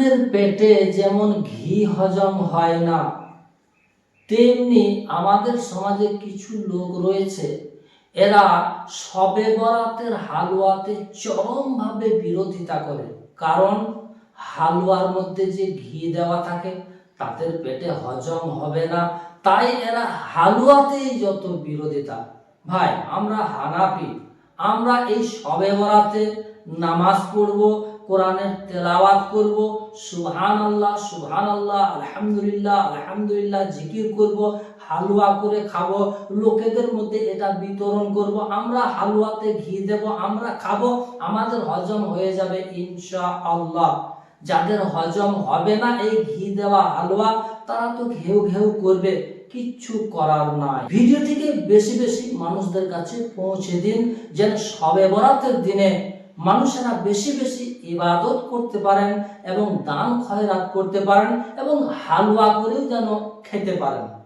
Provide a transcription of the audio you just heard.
কুকুরের পেটে যেমন ঘি হজম হয় না, তেমনি আমাদের সমাজে কিছু লোক রয়েছে, এরা সবে বরাতের হালুয়াতে চরমভাবে বিরোধিতা করে। কারণ হালুয়ার মধ্যে যে ঘি দেওয়া থাকে, তাদের পেটে হজম হবে না। তাই এরা হালুয়াতেই যত বিরোধিতা। ভাই, আমরা হানাফি। আমরা এই সবে বরাতে নামাজ পড়ব কোরআনের তেলাওয়াত করব সুহান আল্লাহ সুহান আল্লাহ আলহামদুলিল্লাহ আলহামদুলিল্লাহ, জিকির করব, হালুয়া করে খাব, লোকেদের মধ্যে এটা বিতরণ করব, আমরা হালুয়াতে ঘি দেব, আমরা খাব, আমাদের হজম হয়ে যাবে ইনশা আল্লাহ যাদের হজম হবে না এই ঘি দেওয়া হালুয়া, তারা তো ঘেউ ঘেউ করবে, কিচ্ছু করার নাই। ভিডিওটিকে বেশি বেশি মানুষদের কাছে পৌঁছে দিন, যেন সবে বরাতের দিনে মানুষেরা বেশি বেশি ইবাদত করতে পারেন এবং দান খয়রাত করতে পারেন এবং হালুয়া করেও যেন খেতে পারেন।